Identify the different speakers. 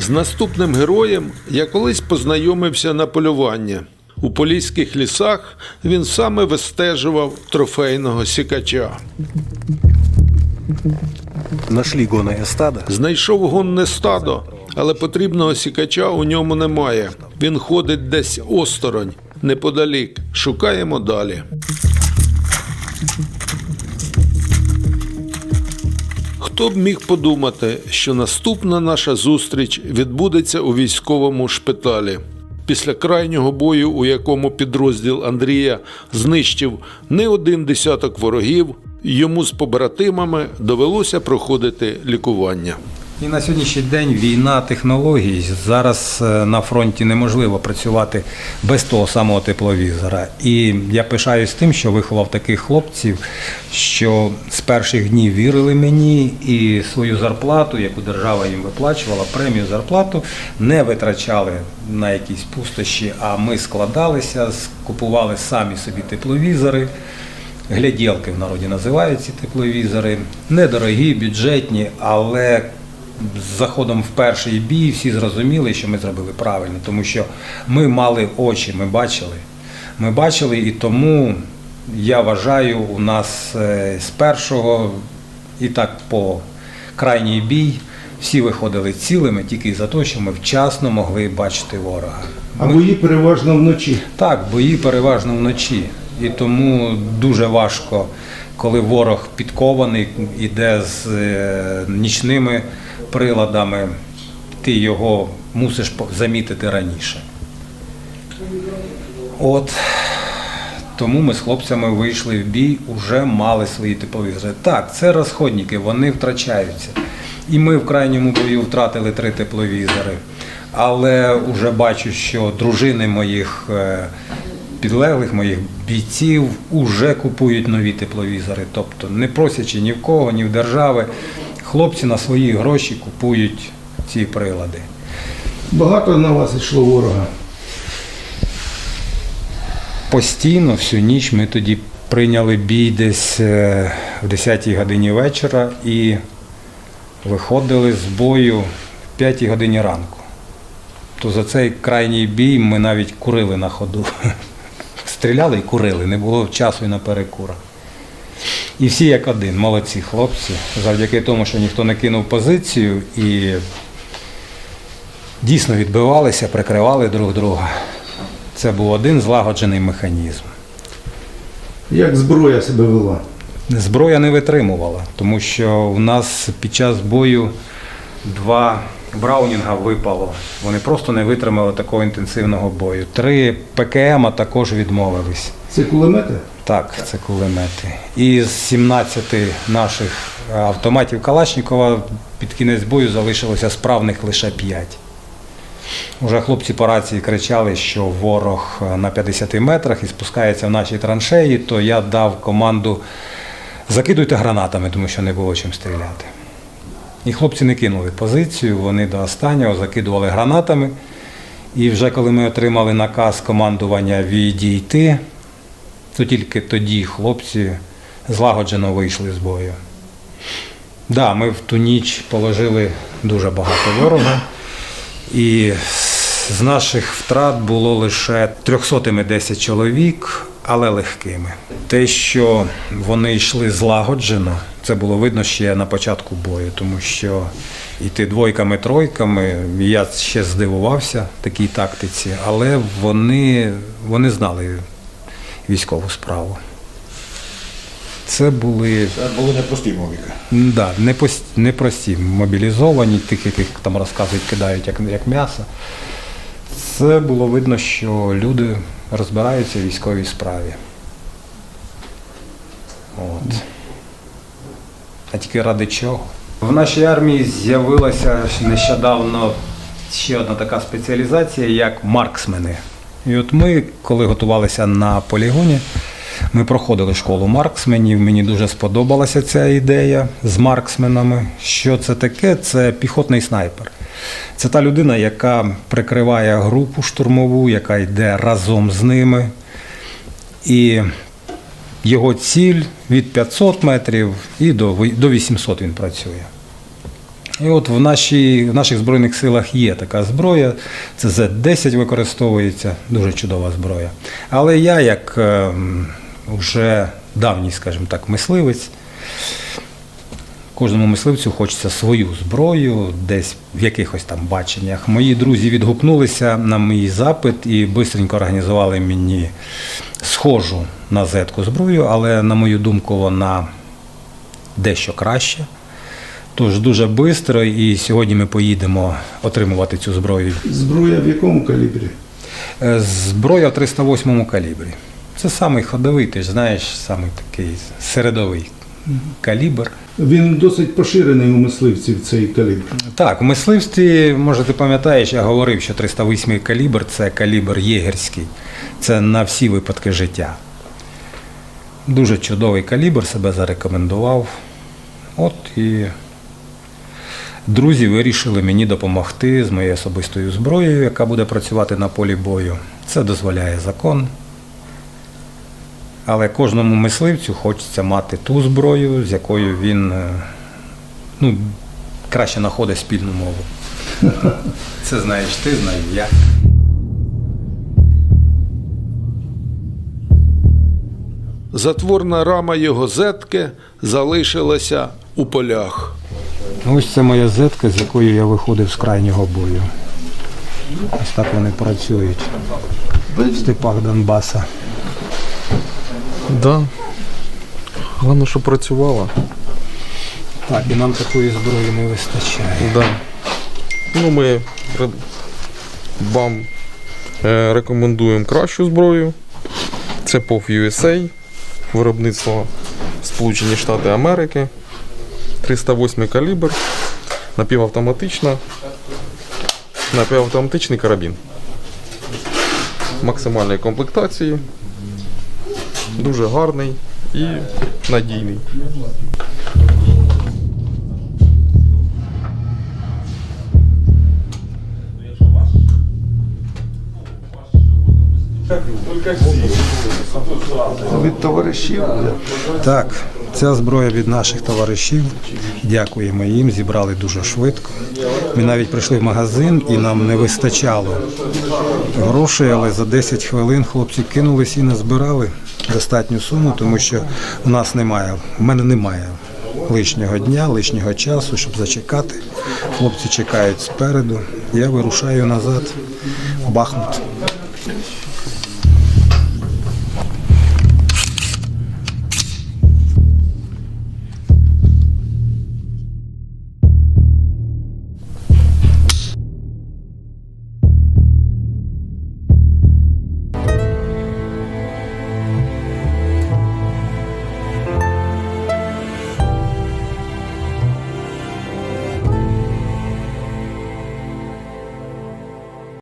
Speaker 1: З наступним героєм я колись познайомився на полювання. У поліських лісах він саме вистежував трофейного сікача.
Speaker 2: Нашли гонное стадо.
Speaker 1: Знайшов гонне стадо, але потрібного сікача у ньому немає. Він ходить десь осторонь, неподалік. Шукаємо далі. Хто б міг подумати, що наступна наша зустріч відбудеться у військовому шпиталі. Після крайнього бою, у якому підрозділ Андрія знищив не один десяток ворогів, йому з побратимами довелося проходити лікування.
Speaker 3: І на сьогоднішній день війна технологій. Зараз е, на фронті неможливо працювати без того самого тепловізора. І я пишаюсь тим, що виховав таких хлопців, що з перших днів вірили мені і свою зарплату, яку держава їм виплачувала, премію зарплату, не витрачали на якісь пустощі, а ми складалися, купували самі собі тепловізори. Гляділки в народі називають ці тепловізори. Недорогі, бюджетні, але з заходом в перший бій всі зрозуміли, що ми зробили правильно, тому що ми мали очі, ми бачили. Ми бачили, і тому я вважаю, у нас е, з першого і так по крайній бій всі виходили цілими тільки за те, що ми вчасно могли бачити ворога.
Speaker 4: А бої переважно вночі.
Speaker 3: Так, бої переважно вночі. І тому дуже важко, коли ворог підкований, іде з е, нічними приладами, ти його мусиш замітити раніше. От тому ми з хлопцями вийшли в бій, вже мали свої тепловізори. Так, це розходники, вони втрачаються. І ми в крайньому бою втратили три тепловізори. Але вже бачу, що дружини моїх е, підлеглих, моїх бійців вже купують нові тепловізори. Тобто не просячи ні в кого, ні в держави. Хлопці на свої гроші купують ці прилади.
Speaker 4: Багато на вас йшло ворога.
Speaker 3: Постійно всю ніч ми тоді прийняли бій десь е, в 10 годині вечора і виходили з бою в 5-й годині ранку. То за цей крайній бій ми навіть курили на ходу. Стріляли і курили, не було часу і на перекура. І всі як один, молодці хлопці, завдяки тому, що ніхто не кинув позицію і дійсно відбивалися, прикривали друг друга. Це був один злагоджений механізм.
Speaker 4: Як зброя себе вела?
Speaker 3: Зброя не витримувала, тому що в нас під час бою два браунінга випало. Вони просто не витримали такого інтенсивного бою. Три ПКМ також відмовились.
Speaker 4: Це кулемети?
Speaker 3: Так, це кулемети. І з 17 наших автоматів Калашнікова під кінець бою залишилося справних лише 5. Уже хлопці по рації кричали, що ворог на 50 метрах і спускається в наші траншеї, то я дав команду закидуйте гранатами, тому що не було чим стріляти. І хлопці не кинули позицію, вони до останнього закидували гранатами. І вже коли ми отримали наказ командування відійти, то тільки тоді хлопці злагоджено вийшли з бою. Да, ми в ту ніч положили дуже багато ворога. І з наших втрат було лише трьохсотими 10 чоловік, але легкими. Те, що вони йшли злагоджено, це було видно ще на початку бою, тому що йти двойками-тройками, я ще здивувався такій тактиці, але вони, вони знали військову справу. Це були
Speaker 5: Це були непрості мовіки.
Speaker 3: Да, не непрості, мобілізовані, тих, яких там розказують, кидають як, як м'ясо. Це було видно, що люди розбираються в військовій справі. От. А тільки ради чого? В нашій армії з'явилася нещодавно ще одна така спеціалізація, як марксмени. І от ми, коли готувалися на полігоні, ми проходили школу марксменів. Мені дуже сподобалася ця ідея з марксменами. Що це таке? Це піхотний снайпер. Це та людина, яка прикриває групу штурмову, яка йде разом з ними. І його ціль від 500 метрів і до 800 він працює. І от в, нашій, в наших Збройних силах є така зброя, це З-10 використовується, дуже чудова зброя. Але я, як вже давній, скажімо так, мисливець, кожному мисливцю хочеться свою зброю, десь в якихось там баченнях. Мої друзі відгукнулися на мій запит і швидко організували мені схожу на зетку зброю, але, на мою думку, вона дещо краще. Тож дуже швидко, і сьогодні ми поїдемо отримувати цю зброю.
Speaker 4: Зброя в якому калібрі?
Speaker 3: Е, Зброя в 308 калібрі. Це самий ходовий, ти ж знаєш, самий такий середовий калібр.
Speaker 4: Він досить поширений у мисливців цей калібр.
Speaker 3: Так, в мисливстві, може, ти пам'ятаєш, я говорив, що 308 калібр це калібр єгерський. Це на всі випадки життя. Дуже чудовий калібр себе зарекомендував. От і друзі вирішили мені допомогти з моєю особистою зброєю, яка буде працювати на полі бою. Це дозволяє закон. Але кожному мисливцю хочеться мати ту зброю, з якою він е, ну, краще знаходить спільну мову. Це знаєш ти, знаю я.
Speaker 1: Затворна рама його зетки залишилася у полях.
Speaker 3: Ось це моя зетка, з якою я виходив з крайнього бою. Ось так вони працюють в степах Донбаса.
Speaker 5: Да. Головне, що працювала.
Speaker 3: Так, і нам такої зброї не вистачає.
Speaker 5: Да. Ну, ми вам е, рекомендуємо кращу зброю. Це POV USA, виробництво Сполучені Штати Америки. 308 калібр, напівавтоматична, напівавтоматичний карабін. Максимальної комплектації. Дуже гарний і надійний.
Speaker 4: Від товаришів.
Speaker 3: Так, ця зброя від наших товаришів. Дякуємо їм, зібрали дуже швидко. Ми навіть прийшли в магазин і нам не вистачало грошей, але за 10 хвилин хлопці кинулись і назбирали достатню суму, тому що у нас немає, в мене немає лишнього дня, лишнього часу, щоб зачекати. Хлопці чекають спереду. Я вирушаю назад в Бахмут.